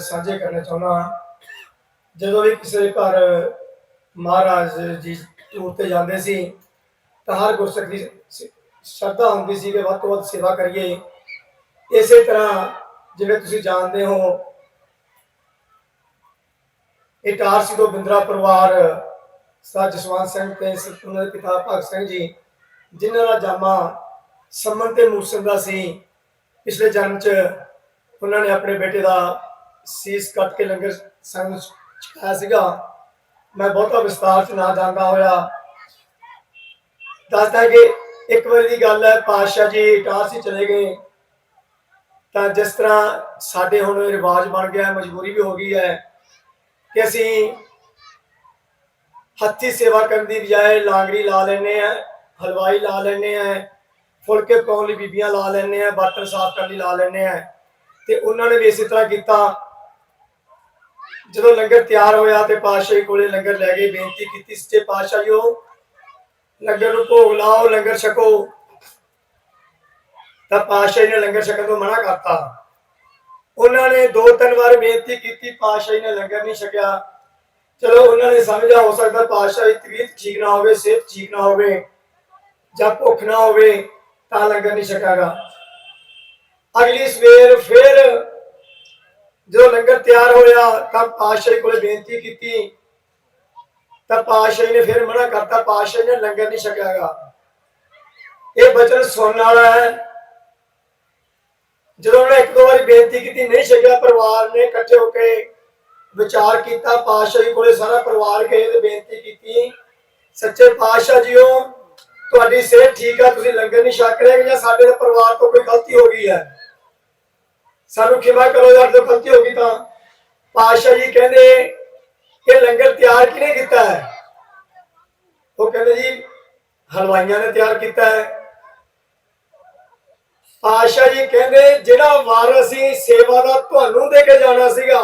ਸਾਂਝੇ ਕਰਨਾ ਚਾਹੁੰਦਾ ਜਦੋਂ ਵੀ ਕਿਸੇ ਘਰ ਮਹਾਰਾਜ ਜੀ ਟੂਰ ਤੇ ਜਾਂਦੇ ਸੀ, ਤਾਂ ਹਰ ਗੁਰਸਿੱਖ ਦੀ ਸ਼ਰਧਾ ਹੁੰਦੀ ਸੀ ਕਿ ਵੱਧ ਤੋਂ ਵੱਧ ਸੇਵਾ ਕਰੀਏ। ਇਸੇ ਤਰ੍ਹਾਂ ਜਿਵੇਂ ਤੁਸੀਂ ਜਾਣਦੇ ਹੋ ਇਟਾਰਸੀ ਤੋਂ ਬਿੰਦਰਾ ਪਰਿਵਾਰ ਸਾ ਜਸਵੰਤ ਸਿੰਘ ਤੇ ਉਹਨਾਂ ਦੇ ਪਿਤਾ ਭਗਤ ਸਿੰਘ ਜੀ, ਜਿਨ੍ਹਾਂ ਦਾ ਜਾਮਾ ਸੰਮਨ ਤੇ ਮੂਸਲ ਦਾ ਸੀ, ਪਿਛਲੇ ਜਨਮ ਚ ਉਹਨਾਂ ਨੇ ਆਪਣੇ ਬੇਟੇ ਦਾ ਸੀਸ ਕੱਟ ਕੇ ਲੰਗਰ ਸਾਨੂੰ ਛਕਾਇਆ ਸੀਗਾ। ਮੈਂ ਬਹੁਤਾ ਵਿਸਤਾਰ ਚ ਨਾ ਜਾਂਦਾ ਹੋਇਆ। ਦੱਸਦਾ ਕਿ ਇੱਕ ਵਾਰੀ ਦੀ ਗੱਲ ਹੈ, ਪਾਤਸ਼ਾਹ ਜੀ ਟਾਰਸੀ ਚਲੇ ਗਏ। ਤਾਂ ਜਿਸ ਤਰ੍ਹਾਂ ਸਾਡੇ ਹੁਣ ਰਿਵਾਜ ਬਣ ਗਿਆ ਹੈ ਮਜਬੂਰੀ ਵੀ ਹੋ ਗਈ ਹੈ ਕਿ ਅਸੀਂ ਹੱਥੀ ਸੇਵਾ ਕਰਨ ਦੀ ਬਜਾਏ ਲਾਂਗੜੀ ਲਾ ਲੈਨੇ ਆ ਹਲਵਾਈ ਲਾ ਲੈਨੇ ਆ ਫੁਲਕੇ ਪਾਉਣ ਲਈ ਬੀਬੀਆਂ ਲਾ ਲੈਨੇ ਆ ਬਰਤਨ ਸਾਫ਼ ਕਰਨ ਲਈ ਲਾ ਲੈਨੇ ਆ ਤੇ ਉਹਨਾਂ ਨੇ ਵੀ ਇਸੇ ਤਰ੍ਹਾਂ ਕੀਤਾ। ਜਦੋਂ ਲੰਗਰ ਤਿਆਰ ਹੋਇਆ ਤੇ ਪਾਤਸ਼ਾਹ ਜੀ ਕੋਲੇ ਲੰਗਰ ਲੈ ਗਏ, ਬੇਨਤੀ ਕੀਤੀ, ਸੱਚੇ ਪਾਤਸ਼ਾਹ ਜੀ ਲੰਗਰ ਨੂੰ ਭੋਗ ਲਾਓ, ਲੰਗਰ ਛਕੋ। ਤਾਂ ਪਾਤਸ਼ਾਹ ਨੇ ਲੰਗਰ ਛਕਣ ਤੋਂ ਮਨਾ ਕਰਤਾ। ਉਹਨਾਂ ਨੇ ਦੋ ਤਿੰਨ ਵਾਰ ਬੇਨਤੀ ਕੀਤੀ, ਪਾਤਸ਼ਾਹ ਨੇ ਲੰਗਰ ਨਹੀਂ ਛਕਿਆ। ਚਲੋ, ਉਹਨਾਂ ਨੇ ਸਮਝਿਆ, ਹੋ ਸਕਦਾ ਪਾਤਸ਼ਾਹ ਦੀ ਤਬੀਅਤ ਠੀਕ ਨਾ ਹੋਵੇ, ਸਿਹਤ ਠੀਕ ਨਾ ਹੋਵੇ, ਜਾਂ ਭੁੱਖ ਨਾ ਹੋਵੇ, ਤਾਂ ਲੰਗਰ ਨਹੀਂ ਛਕਾਗਾ। ਅਗਲੀ ਸਵੇਰ ਫਿਰ ਜਦੋਂ ਲੰਗਰ ਤਿਆਰ ਹੋਇਆ, ਤਾਂ ਪਾਤਸ਼ਾਹ ਜੀ ਕੋਲੇ ਬੇਨਤੀ ਕੀਤੀ। ਤਾਂ ਪਾਤਸ਼ਾਹ ਨੇ ਫਿਰ ਮਨਾ ਕਰਤਾ, ਪਾਤਸ਼ਾਹ ਨੇ ਲੰਗਰ ਨਹੀਂ ਛਕਿਆਗਾ ਇਹ ਬਚਨ ਸੁਣਨ ਵਾਲਾ ਹੈ। ਜਦੋਂ ਉਹਨੇ ਇੱਕ ਦੋ ਵਾਰੀ ਬੇਨਤੀ ਕੀਤੀ, ਨਹੀਂ ਛਕਿਆ, ਪਰਿਵਾਰ ਨੇ ਇਕੱਠੇ ਹੋ ਕੇ ਵਿਚਾਰ ਕੀਤਾ, ਪਾਤਸ਼ਾਹ ਕੋਲੇ ਸਾਰਾ ਪਰਿਵਾਰ ਗਏ ਤੇ ਬੇਨਤੀ ਕੀਤੀ, ਸੱਚੇ ਪਾਤਸ਼ਾਹ ਜੀਓ, ਤੁਹਾਡੀ ਸਿਹਤ ਠੀਕ ਆ, ਤੁਸੀਂ ਲੰਗਰ ਨਹੀਂ ਛਕ ਰਹੇ ਜਾਂ ਸਾਡੇ ਪਰਿਵਾਰ ਤੋਂ ਕੋਈ ਗਲਤੀ ਹੋ ਗਈ ਹੈ? ਸਾਨੂੰ ਖਿਮਾ ਕਰੋ ਯਾਰ ਜੋ ਗਲਤੀ ਹੋ ਗਈ ਤਾਂ ਪਾਤਸ਼ਾਹ ਜੀ ਕਹਿੰਦੇ, ਇਹ ਲੰਗਰ ਤਿਆਰ ਕਿਹਨੇ ਕੀਤਾ ਹੈ? ਉਹ ਕਹਿੰਦੇ ਜੀ, ਹਲਵਾਈਆਂ ਨੇ ਤਿਆਰ ਕੀਤਾ ਹੈ। ਪਾਤਸ਼ਾਹ ਜੀ ਕਹਿੰਦੇ, ਜਿਹੜਾ ਵਾਰ ਅਸੀਂ ਸੇਵਾ ਦਾ ਤੁਹਾਨੂੰ ਦੇ ਕੇ ਜਾਣਾ ਸੀਗਾ,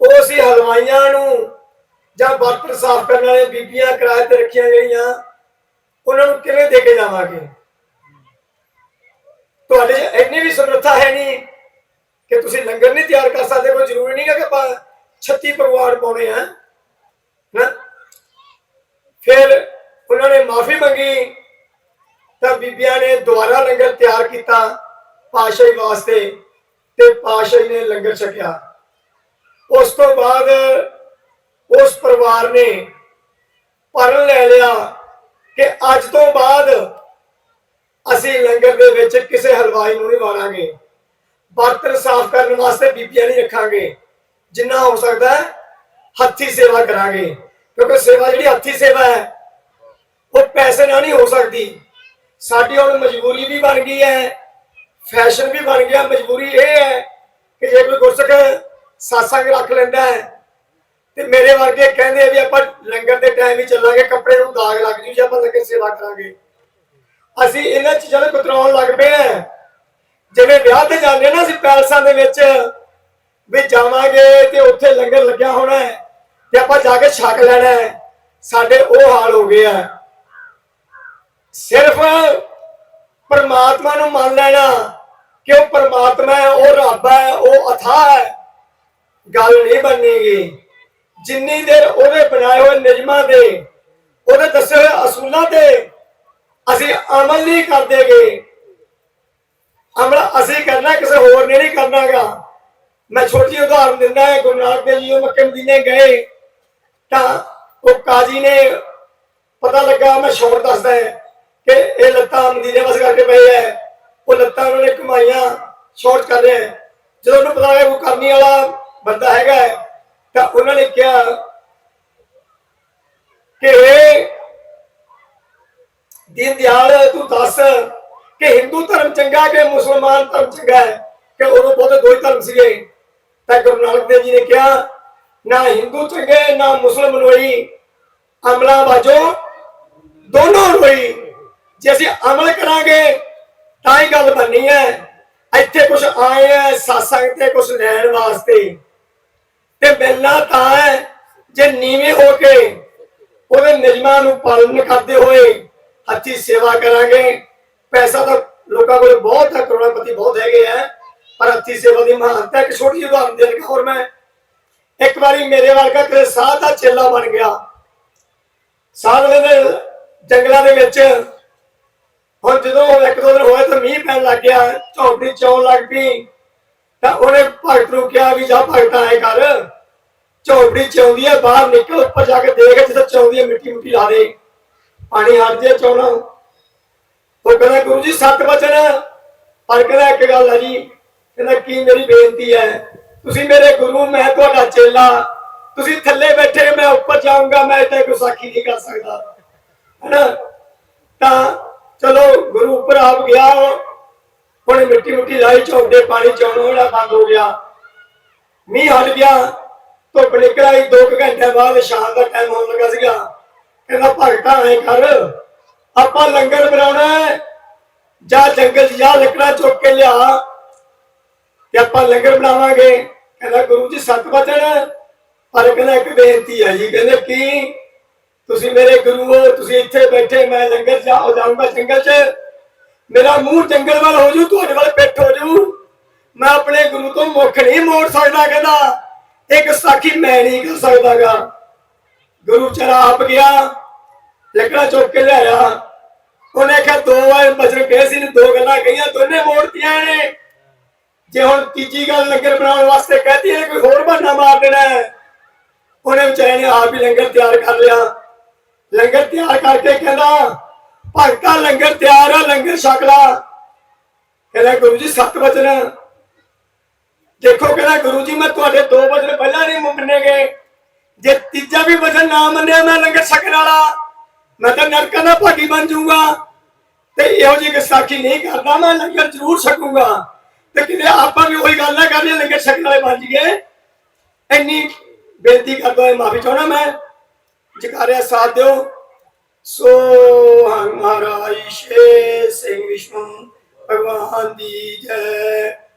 ਉਹ ਅਸੀਂ ਹਲਵਾਈਆਂ ਨੂੰ ਜਾਂ ਬਰਤਨ ਸਾਫ਼ ਕਰਨ ਵਾਲੇ ਬੀਬੀਆਂ ਕਿਰਾਏ ਤੇ ਰੱਖੀਆਂ ਜਿਹੜੀਆਂ, ਉਹਨਾਂ ਨੂੰ ਕਿਵੇਂ ਦੇ ਕੇ ਜਾਵਾਂਗੇ? ਤੁਹਾਡੇ 'ਚ ਇੰਨੀ ਵੀ ਸਮਰੱਥਾ ਹੈ ਨਹੀਂ ਕਿ ਤੁਸੀਂ ਲੰਗਰ ਨਹੀਂ ਤਿਆਰ ਕਰ ਸਕਦੇ, ਕੋਈ ਜ਼ਰੂਰੀ ਨਹੀਂ ਕਿ ਆਪਾਂ 36 ਪਰਿਵਾਰ ਪਾਉਣੇ ਆ ਨਾ ਫਿਰ ਉਹਨਾਂ ਨੇ ਮਾਫੀ ਮੰਗੀ, ਤਾਂ ਬੀਬੀਆਂ ਨੇ ਦੁਬਾਰਾ ਲੰਗਰ ਤਿਆਰ ਕੀਤਾ ਪਾਸ਼ਾਹੀ ਵਾਸਤੇ ਤੇ ਪਾਸ਼ਾਹੀ ਨੇ ਲੰਗਰ ਛਕਿਆ। ਉਸ ਤੋਂ ਬਾਅਦ ਉਸ ਪਰਿਵਾਰ ਨੇ ਪਰਨ ਲੈ ਲਿਆ ਕਿ ਅੱਜ ਤੋਂ ਬਾਅਦ ਅਸੀਂ ਲੰਗਰ ਦੇ ਵਿੱਚ ਕਿਸੇ ਹਲਵਾਈ ਨੂੰ ਨਹੀਂ ਵਾੜਾਂਗੇ ਬਰਤਨ ਸਾਫ਼ ਕਰਨ ਵਾਸਤੇ ਬੀਬੀਆਂ ਨਹੀਂ ਰੱਖਾਂਗੇ। ਜਿੰਨਾ ਹੋ ਸਕਦਾ ਹੈ, ਹੱਥੀ ਸੇਵਾ ਕਰਾਂਗੇ। ਕਿਉਂਕਿ ਸੇਵਾ ਜਿਹੜੀ ਹੱਥੀ ਸੇਵਾ ਹੈ, ਉਹ ਪੈਸੇ ਨਾਲ ਨਹੀਂ ਹੋ ਸਕਦੀ। ਸਾਡੀ ਹੁਣ ਮਜਬੂਰੀ ਵੀ ਬਣ ਗਈ ਹੈ, ਫੈਸ਼ਨ ਵੀ ਬਣ ਗਿਆ, ਮਜਬੂਰੀ ਇਹ ਹੈ ਕਿ ਜੇ ਕੋਈ ਗੁਰਸਿੱਖ ਸਾਸੰਗ ਰੱਖ ਲੈਂਦਾ ਹੈ, ਤੇ ਮੇਰੇ ਵਰਗੇ ਕਹਿੰਦੇ ਵੀ ਆਪਾਂ ਲੰਗਰ ਦੇ ਟਾਈਮ ਹੀ ਚੱਲਾਂਗੇ, ਕੱਪੜੇ ਨੂੰ ਦਾਗ ਲੱਗ ਜੂ ਜੇ ਆਪਾਂ ਲੰਗਰ ਸੇਵਾ ਕਰਾਂਗੇ। ਅਸੀਂ ਇਹਨਾਂ ਚੀਜ਼ਾਂ ਨੂੰ ਕਤਰਾਉਣ ਲੱਗ ਪਏ ਆ ਜਿਵੇਂ ਵਿਆਹ ਤੇ ਜਾਂਦੇ ਨਾ ਅਸੀਂ ਪੈਲਸਾਂ ਦੇ ਵਿੱਚ ਵੀ ਜਾਵਾਂਗੇ ਤੇ ਉੱਥੇ ਲੰਗਰ ਲੱਗਿਆ ਹੋਣਾ ਹੈ ਤੇ ਆਪਾਂ ਜਾ ਕੇ ਛਕ ਲੈਣਾ ਹੈ। ਸਾਡੇ ਉਹ ਹਾਲ ਹੋ ਗਏ ਆ। ਸਿਰਫ ਪਰਮਾਤਮਾ ਨੂੰ ਮੰਨ ਲੈਣਾ ਕਿ ਉਹ ਪਰਮਾਤਮਾ ਹੈ, ਉਹ ਰੱਬ ਹੈ, ਉਹ ਅਥਾਹ ਹੈ। ਗੱਲ ਨਹੀਂ ਬਣਨੀਗੀ। ਜਿੰਨੀ ਦੇਰ ਉਹਦੇ ਬਣਾਏ ਹੋਏ ਨਿਯਮਾਂ ਦੇ, ਉਹਦੇ ਦੱਸੇ ਹੋਏ ਅਸੂਲਾਂ ਤੇ ਅਸੀਂ ਅਮਲ ਨਹੀਂ ਕਰਦੇਗੇ ਅਮਲ ਅਸੀਂ ਕਰਨਾ, ਕਿਸੇ ਹੋਰ ਨੇ ਨਹੀਂ ਕਰਨਾਗਾ ਮੈਂ ਛੋਟੀ ਉਦਾਹਰਨ ਦਿੰਦਾ ਹਾਂ, ਗੁਰੂ ਨਾਨਕ ਦੇਵ ਜੀ ਮੱਕੇ ਮਦੀਨੇ ਗਏ, ਤਾਂ ਉਹ ਕਾਜੀ ਨੇ ਪਤਾ ਲੱਗਾ, ਮੈਂ ਸ਼ੌਰ ਦੱਸਦਾ ਹੈ ਕਿ ਇਹ ਲੱਤਾਂ ਮਦੀਨੇ ਵਸ ਕਰਕੇ ਪਏ ਐ ਉਹ ਲੱਤਾਂ ਉਹਨਾਂ ਨੇ ਕਮਾਈਆਂ ਸ਼ੌਰਟ ਕਰ ਰਹੇ ਜਦੋਂ ਉਹਨੂੰ ਪਤਾ ਲੱਗਾ ਉਹ ਕਰਨੀ ਵਾਲਾ ਬੰਦਾ ਹੈਗਾ ਤਾਂ ਉਹਨਾਂ ਨੇ ਕਿਹਾ ਕਿ ਇਹ ਦਿਆਲ ਤੂੰ ਦੱਸ ਕਿ ਹਿੰਦੂ ਧਰਮ ਚੰਗਾ ਕਿ ਮੁਸਲਮਾਨ ਧਰਮ ਚੰਗਾ ਹੈ? ਕਿ ਉਦੋਂ ਬਹੁਤੇ ਦੋ ਹੀ ਧਰਮ ਸੀਗੇ? ਤਾਂ ਗੁਰੂ ਨਾਨਕ ਦੇਵ ਜੀ ਨੇ ਕਿਹਾ, ਨਾ ਹਿੰਦੂ ਚੰਗੇ, ਨਾ ਮੁਸਲਮਾਨ ਹੋਈ ਅਮਲਾ ਬਾਜੋ, ਦੋਨੋਂ ਹੋਈ ਜੇ ਅਸੀਂ ਅਮਲ ਕਰਾਂਗੇ, ਤਾਂ ਹੀ ਗੱਲ ਬਣਨੀ ਹੈ। ਇੱਥੇ ਕੁਝ ਆਏ ਆ satsang ਤੇ ਕੁਝ ਲੈਣ ਵਾਸਤੇ। ਤੇ ਮਿਲਣਾ ਤਾਂ ਹੈ, ਜੇ ਨੀਵੇਂ ਹੋ ਕੇ ਉਹਦੇ ਨਿਯਮਾਂ ਨੂੰ ਪਾਲਣ ਕਰਦੇ ਹੋਏ ਅੱਛੀ ਸੇਵਾ ਕਰਾਂਗੇ। ਪੈਸਾ ਤਾਂ ਲੋਕਾਂ ਕੋਲ ਬਹੁਤ ਹੈ, ਕਰੋੜਪਤੀ ਬਹੁਤ ਹੈਗੇ ਆ ਪਰ ਅੱਛੀ ਸੇਵਾ ਦੀ ਮਹਾਨਤਾ ਇੱਕ ਛੋਟੀ ਜਿਹੀ ਉਦਾਹਰਨ ਦੇ ਹੋਰ ਮੈਂ ਇੱਕ ਵਾਰੀ ਮੇਰੇ ਵਰਗਾ ਕਿਸੇ ਸਾਧ ਦਾ ਚੇਲਾ ਬਣ ਗਿਆ। ਸਾਧ ਦੇ ਜੰਗਲਾਂ ਦੇ ਵਿੱਚ ਹੁਣ ਜਦੋਂ ਇੱਕ ਦੋ ਦਿਨ ਹੋਇਆ ਤਾਂ ਮੀਂਹ ਪੈਣ ਲੱਗ ਗਿਆ, ਝੌਂਪੜੀ ਚੌਣ ਲੱਗ ਪਈ, ਤਾਂ ਉਹਨੇ ਭਗਤ ਨੂੰ ਕਿਹਾ ਵੀ ਜਾ ਭਗਤ ਆਏ ਕਰ। ਝੌਂਪੜੀ ਚੌਂਦੀ ਹੈ, ਬਾਹਰ ਨਿਕਲ, ਉੱਪਰ ਜਾ ਕੇ ਦੇਖ ਜਿੱਥੇ ਚੌਂਦੀ ਹੈ ਮਿੱਟੀ ਮਿੱਟੀ ਲਾ ਦੇ। ਪਾਣੀ ਹਟ ਜੇ ਚੌਣਾ ਉਹ ਕਹਿੰਦਾ, ਗੁਰੂ ਜੀ, ਸੱਤ ਵਚਨ ਪਰ ਕਹਿੰਦਾ, ਇੱਕ ਗੱਲ ਹੈ ਜੀ, ਕਹਿੰਦਾ, ਕੀ ਮੇਰੀ ਬੇਨਤੀ ਹੈ? ਤੁਸੀਂ ਮੇਰੇ ਗੁਰੂ, ਮੈਂ ਤੁਹਾਡਾ ਚੇਲਾ। ਤੁਸੀਂ ਥੱਲੇ ਬੈਠੇ, ਮੈਂ ਉੱਪਰ ਜਾਊਂਗਾ, ਮੈਂ ਇੱਥੇ ਕੋਈ ਨਹੀਂ ਕਰ ਸਕਦਾ। ਹੈਨਾ? ਤਾਂ ਚਲੋ, ਗੁਰੂ ਉੱਪਰ ਆਪ ਗਿਆ। ਹੁਣ ਮਿੱਟੀ ਮੁੱਟੀ ਲਾਈ ਝੋਂਡੇ ਪਾਣੀ ਚੌਣ ਹੋਣਾ ਬੰਦ ਹੋ ਗਿਆ। ਮੀਂਹ ਹਟ ਗਿਆ। ਧੁੱਪ ਨਿਕਲ ਆਈ। 2 ਘੰਟੇ ਬਾਅਦ ਸ਼ਾਮ ਦਾ ਟਾਈਮ ਹੋਣ ਲੱਗਾ ਸੀਗਾ। ਕਹਿੰਦਾ ਭਗਤਾ ਐ ਕਰ। ਆਪਾਂ ਲੰਗਰ ਬਣਾਉਣਾ ਜਾਂ ਜੰਗਲ 'ਚ ਜਾ ਚੁੱਕ ਕੇ ਲਿਆ। ਤੇ ਆਪਾਂ ਲੰਗਰ ਬਣਾਵਾਂਗੇ। ਕਹਿੰਦਾ ਗੁਰੂ ਜੀ, ਸਤ ਬਚਨ ਪਰ ਕਹਿੰਦਾ ਇੱਕ ਬੇਨਤੀ ਹੈ ਜੀ, ਕਹਿੰਦੇ ਕੀ? ਤੁਸੀਂ ਮੇਰੇ ਗੁਰੂ ਹੋ, ਤੁਸੀਂ ਇੱਥੇ ਬੈਠੇ, ਮੈਂ ਲੰਗਰ ਜਾ ਜਾਊਂਗਾ ਜੰਗਲ 'ਚ। ਮੇਰਾ ਮੂੰਹ ਜੰਗਲ ਵੱਲ ਹੋ ਜੂ, ਤੁਹਾਡੇ ਵੱਲ ਪਿੱਠ ਹੋ ਜੂ। ਮੈਂ ਆਪਣੇ ਗੁਰੂ ਤੋਂ ਮੁੱਖ ਨਹੀਂ ਮੋੜ ਸਕਦਾ, ਕਹਿੰਦਾ। ਇੱਕ ਸਾਖੀ ਮੈਂ ਨਹੀਂ ਕਰ ਸਕਦਾਗਾ। ਗੁਰੂ ਚਲਾ ਆਪ ਗਿਆ, ਲੱਕੜਾ ਚੁੱਕ ਕੇ ਲਿਆਇਆ। ਉਹਨੇ ਕਿਹਾ, ਦੋ ਵਾਰ ਬਚਨ ਕਹੇ ਸੀ ਨੇ ਦੋ ਗੱਲਾਂ ਕਹੀਆਂ, ਦੋਨੇ ਮੋੜਤੀਆਂ ਨੇ ਜੇ ਹੁਣ ਤੀਜੀ ਗੱਲ ਲੰਗਰ ਬਣਾਉਣ ਵਾਸਤੇ ਕਹਤੀ ਹੈ ਕੋਈ ਹੋਰ ਬਹਾਨਾ ਮਾਰ ਦੇਣਾ ਉਹਨੇ ਵਿਚਾਰੇ ਨੇ ਆਪ ਹੀ ਲੰਗਰ ਤਿਆਰ ਕਰ ਲਿਆ। ਲੰਗਰ ਤਿਆਰ ਕਰਕੇ ਕਹਿੰਦਾ, ਭਗਤਾ, ਲੰਗਰ ਤਿਆਰ ਆ, ਲੰਗਰ ਛਕ ਲਾ। ਕਹਿੰਦਾ, ਗੁਰੂ ਜੀ, ਸੱਤ ਵਚਨ ਦੇਖੋ ਕਹਿੰਦਾ, ਗੁਰੂ ਜੀ, ਮੈਂ ਤੁਹਾਡੇ ਦੋ ਵਚਨ ਪਹਿਲਾਂ ਨਹੀਂ ਮੰਨਣੇ ਗਏ ਜੇ ਤੀਜਾ ਵੀ ਵਚਨ ਨਾ ਮੰਨਿਆ ਮੈਂ ਲੰਗਰ ਛਕਣ ਵਾਲਾ ਮੈਂ ਤਾਂ ਨਰਕਾਂ ਦਾ ਭਾਗੀ ਬਣ ਜਾਊਂਗਾ ਤੇ ਇਹੋ ਜਿਹੀ ਗੁਸਤਾਖੀ ਨਹੀਂ ਕਰਦਾ ਮੈਂ ਲੰਗਰ ਜ਼ਰੂਰ ਛਕੂੰਗਾ ਤੇ ਕਿਤੇ ਆਪਾਂ ਵੀ ਉਹੀ ਗੱਲ ਨਾ ਕਰੀਏ ਲੰਗਰ ਛਕਣ ਵਾਲੇ ਬਣ ਜੀਏ ਇੰਨੀ ਬੇਨਤੀ ਕਰਦਾ ਹਾਂ ਮਾਫੀ ਚਾਹਣਾ ਮੈਂ ਜਕਾਰਿਆ ਸਾਥ ਦਿਓ ਸੋ ਹਮਾਰਾ ਈਸ਼ੇ ਸਿੰਘ ਵਿਸ਼ਨੂੰ ਭਗਵਾਨ ਦੀ ਜੈ